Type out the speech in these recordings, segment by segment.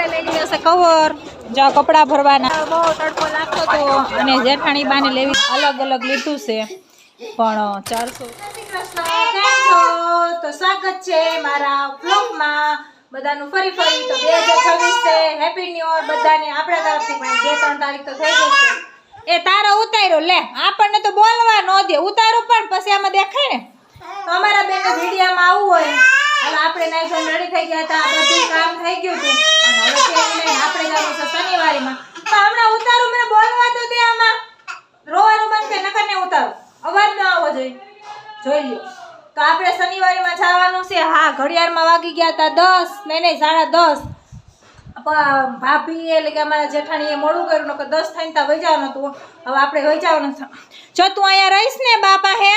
આપણે લેવી હશે કવર, જો કપડાં ભરવાના. બહુ તડકો લાગતો હતો અને જેઠાણી બાને લેવી. અલગ અલગ લીધું છે. પણ ચારસો. તો સ્વાગત છે મારા બ્લોગમાં બધાનું ફરી ફરી તો બે હજાર છવ્વીસ છે. હેપી ન્યુ યર બધાને. આપણા તરફથી પણ બે ત્રણ તારીખ તો થઈ ગઈ છે. એ તારો ઉતાર્યો, લે. આપણને તો બોલવા ન દે. ઉતારો પણ, પછી આમાં દેખાય ને. તો અમારા બેન વિડીયામાં આવવું હોય. આપણે નાઈ રેડી થઈ ગયા હતા. બધું કામ થઈ ગયું હતું. લઈને આપણે જવાનું છે શનિવારીમાં. પણ હમણાં ઉતારો, મને બોલવા તો દે આમાં. રોવાનું બંધ કર, નકર ને ઉતારો. ન આવવો જોઈએ. જોઈ લ્યો. તો આપણે શનિવારીમાં જવાનું છે. હા, ઘડિયાળમાં વાગી ગયા હતા દસ. નહીં નહીં, સાડા દસ. ભાભી એટલે કે અમારા જેઠાણીએ મોડું કર્યું, નકર દસ થઈને ત્યાં વહી જવાનું હતું. હવે આપણે વહી જવાનું છે. જો તું અહીંયા રહીશ ને, બાપા, હે?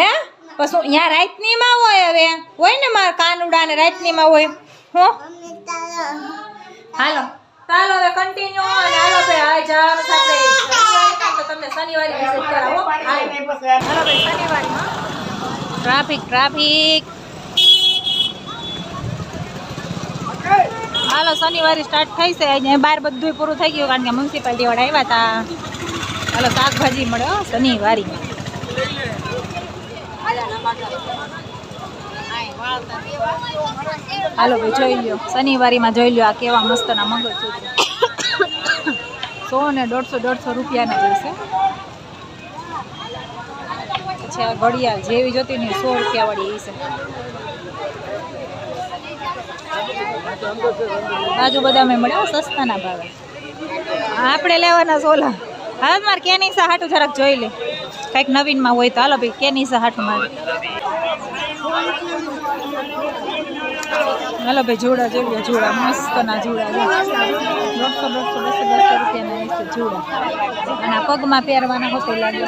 હે? પછી અહીંયા રાતનીમાં હોય હવે. હોય ને મારા કાનુડા ને રાતનીમાં હોય. હું. હાલો. ચાલો હવે કન્ટિન્યુ અને હાલો ભાઈ હવે જવાનું આપણે. તો તમને શનિવારે વિઝિટ કરાવો. હાલો. હાલો ભાઈ શનિવારમાં ટ્રાફિક ટ્રાફિક હાલો શનિવારે સ્ટાર્ટ થઈ છે. અહીંયા બહાર બધું પૂરું થઈ ગયું કારણ કે મ્યુનિસિપાલિટી વાળા આવ્યા હતા હાલો શાકભાજી મળે હો શનિવારી. હાલો ભાઈ, જોઈ લ્યો. શનિવારીમાં જોઈ લ્યો આ કેવા મસ્તના મંગળસૂત્ર. સો ને દોઢસો દોઢસો રૂપિયાના જોઈશે પછી આ ઘડિયાળ જેવી જોતી ને સો રૂપિયા વાળી એ છે. બાજુ બધા મેં મળ્યા, સસ્તાના ભાવે. આપણે લેવાના સોલા. હા, મારે કેનીસા હાટું જરાક જોઈ લે. કંઈક નવીનમાં હોય તો. હાલો ભાઈ કેનીસા હાટું મારે? હાલો ભાઈ જોડા જોઈએ જોડા. મસ્ત ના જોડા બસો બસો બસો બસો રૂપિયાના છે જોડા. અને પગમાં પહેરવાના હોતો લાગે.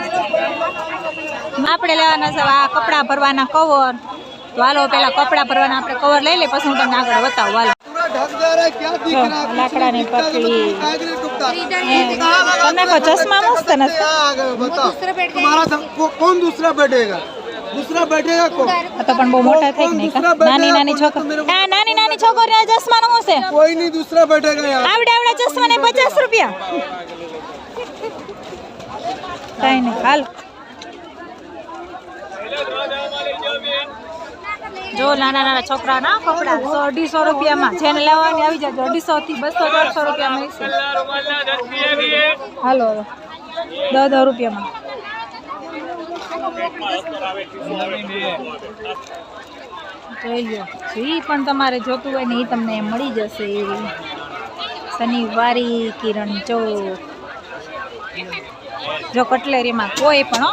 આપણે લેવાના છે આ કપડાં ભરવાના કવર તો હાલો પેલા કપડાં ભરવાના આપણે કવર લઈ લે પછી હું તમને આગળ બતાવું. હાલો. લાકડાની પટલી તમે ચશ્મા મસ્ત નથી? બેઠેગા? દૂસરા બેઠેગા કોણ તો પણ બહુ મોટા થઈ ગયા નાની નાની છોકરી. હા નાની નાની છોકરીના ચશ્મા નું છે? કોઈ ની દૂસરા બેઠેગા યાર આવડે આવડે ચશ્મા ને 50 રૂપિયા. કઈ નહીં હાલ. જો નાના નાના છોકરાના કપડા સો અઢીસો રૂપિયામાં. જેને લેવાની આવી જાય અઢીસો થી બસો ચારસો રૂપિયા મળશે હાલો દસ દસ રૂપિયામાં. જોઈ લો જી, પણ તમારે જોતું હોય ને એ તમને મળી જશે એવી. શનિવારી કિરણ ચોક. જો કટલેરીમાં કોઈ પણ.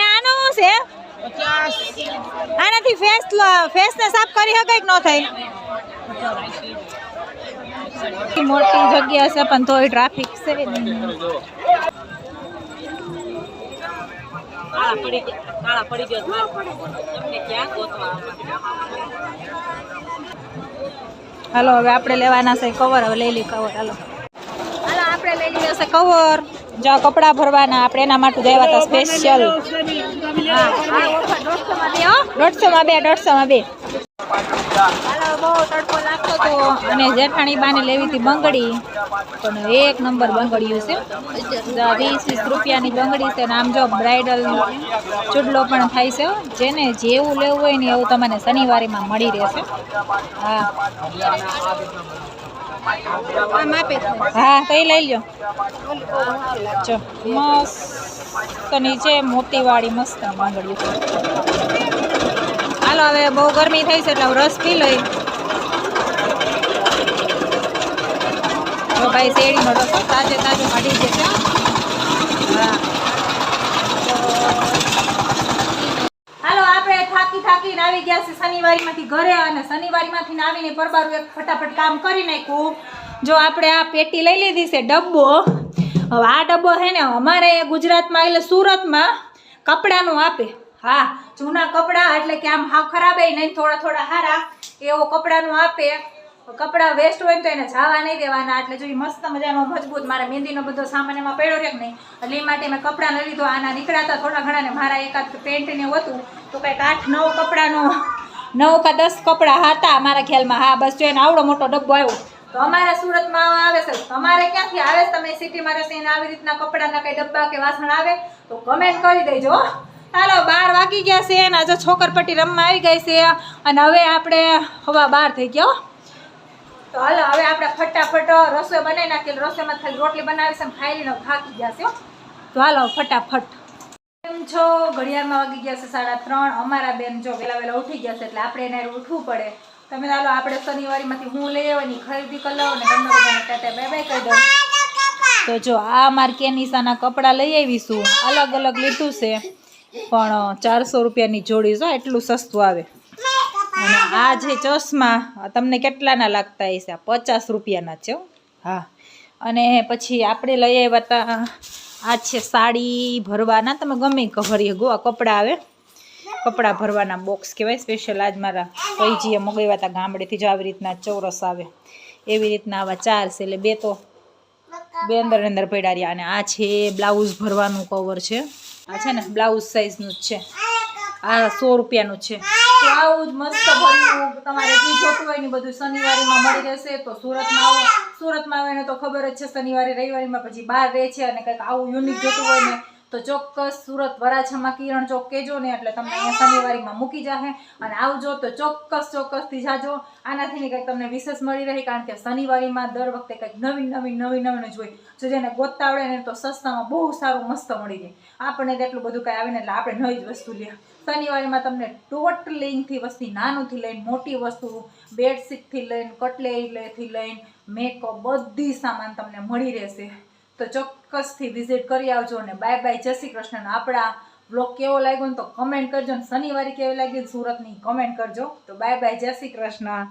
એ આનું છે? આનાથી ફેસ ફેસ ને સાફ કરી શકાય કે ન થાય? મોટી જગ્યા છે, પણ તોય ટ્રાફિક છે હાલો હવે આપણે લેવાના છે કવર હવે લઈ લઈ કવર હાલો. હાલો આપણે લઈ લીધો છે કવર જો કપડાં ભરવાના આપણે એના માટે જ આવ્યા હતા સ્પેશિયલ દોઢસોમાં બે દોઢસોમાં બે. બહુ તડકો લાગતો હતો અને જેઠાણી બાને લેવી હતી બંગડી. પણ એક નંબર બંગડીયું છે. વીસ વીસ રૂપિયાની બંગડી છે અને આમ જો બ્રાઇડલ ચૂડલો પણ થાય છે. જેને જેવું લેવું હોય ને એવું તમને શનિવારીમાં મળી રહેશે. હા. હા તો એ લઈ લો જો મસ્ત નીચે મોતીવાળી મસ્ત બંગડીયું. છે હાલો હવે બહુ ગરમી થઈ છે એટલે રસ પી લઈ. જો ભાઈ શેરડીનો રસ તાજે તાજો મળી જશે હા. હાલો, આપણે થાકી થાકીને આવી ગયા છે શનિવારીમાંથી ઘરે અને શનિવારીમાંથી આવીને પરબારું એક ફટાફટ કામ કરી નાખ્યું. જો આપણે આ પેટી લઈ લીધી છે, ડબ્બો. હવે આ ડબ્બો છે ને, અમારે ગુજરાતમાં, એટલે સુરતમાં કપડાનું આપે. હા, જૂના કપડાં, એટલે કે આમ હાવ ખરાબ નહીં, થોડા થોડા સારા એવો કપડાનું આપે. કપડાં વેસ્ટ હોય તો એને જાવા નહીં દેવાના. એટલે જો મસ્ત મજાનો મજબૂત મારે મહેંદીનો બધો સામાન એમાં પડ્યો રહે કે નહીં? એટલે એ માટે મેં કપડાં લઈ લીધો. આના નીકળ્યા હતા થોડા ઘણા ને મારા એકાદ પેન્ટને હતું. તો કંઈક આઠ નવ કપડાનો, નવ કા દસ કપડાં હતા મારા ખ્યાલમાં. હા, બસ જો એને આવડો મોટો ડબ્બો આવ્યો. તો અમારા સુરતમાં આવે છે. તમારે ક્યાંથી આવે તમે સિટીમાં રહેશે એને આવી રીતના કપડાના કંઈ ડબ્બા કે વાસણ આવે? તો કમેન્ટ કરી દેજો. ચાલો બાર વાગી ગયા છે અને જો છોકરપટ્ટી રમવા આવી ગઈ છે. અને હવે આપણે હવા બાર થઈ ગયા. તો હાલો, હવે આપણે ફટાફટ રસોઈ બનાવી નાખી રસોઈમાં ખાલી રોટલી બનાવી છે અને ખાઈ લઈને થાકી ગયા છે તો હાલો ફટાફટ. કેમ છો? ઘડિયાળમાં વાગી ગયા છે સાડા ત્રણ. અમારા બેન જો વેલા વેલા ઉઠી ગયા છે એટલે આપણે એને ઉઠવું પડે. તમે ચાલો આપણે શનિવારીમાંથી હું લઈ આવવાની ખરીદી કરી લઉં ને તમને બધાને ટાટા બાય બાય કહી દઉં. તો જો, આ માર કેનિસાના કપડાં લઈ આવીશું. અલગ અલગ લીધું છે. પણ ચારસો રૂપિયાની જોડી જો, એટલું સસ્તું આવે. અને આ જે ચશ્મા તમને કેટલાના લાગતા હશે? આ પચાસ રૂપિયાના છે હા. અને પછી આપણે લઈ આવ્યા હતા આ છે સાડી ભરવાના. તમે ગમે ઈ ભરી ગો આ કપડાં આવે. કપડાં ભરવાના બોક્સ કહેવાય. સ્પેશિયલ આજ મારા પૈજીએ મગાવ્યા હતા ગામડેથી જ આવી રીતના ચોરસ આવે. એવી રીતના આવા ચાર છે. એટલે બે તો બે અંદર અંદર પડ્યા રહ્યા. અને આ છે બ્લાઉઝ ભરવાનું કવર છે. આ છે ને બ્લાઉઝ સાઈઝનું જ છે. આ સો રૂપિયાનું છે. તો આવું જ મસ્ત ભર્યું. તમારે જે જોતું હોય ને બધું શનિવારીમાં મળી રહેશે તો સુરતમાં આવો. સુરતમાં આવે ને તો ખબર જ છે શનિવારે રવિવારીમાં પછી બહાર રહે છે અને કંઈક આવું યુનિક જોતું હોય ને તો ચોક્કસ સુરત વરાછામાં કિરણ ચોક કેજો ને એટલે તમને અહીંયા શનિવારીમાં મૂકી જાહે. અને આવજો તો ચોક્કસ ચોક્કસથી જાજો. આનાથી કંઈક તમને વિશેષ મળી રહે, કારણ કે શનિવારીમાં દર વખતે કંઈક નવી નવી નવી નવીન જ જો જેને ગોતતા ને તો સસ્તામાં બહુ સારું મસ્ત મળી જાય. આપણને એટલું બધું કાંઈ આવે ને એટલે આપણે નવી જ વસ્તુ લે. શનિવારીમાં તમને ટોટલીથી વસ્તુ નાનુંથી લઈને મોટી વસ્તુ, બેડશીટથી લઈને, કટલેરીથી લઈને મેકઅપ બધી સામાન તમને મળી રહેશે. તો ચોક્કસથી વિઝિટ કરી આવજો અને બાય બાય જય શ્રી કૃષ્ણ આપણા બ્લોગ કેવો લાગ્યો ને તો કમેન્ટ કરજો અને શનિવારે કેવી લાગી સુરતની કમેન્ટ કરજો. તો બાય બાય જય શ્રી કૃષ્ણ.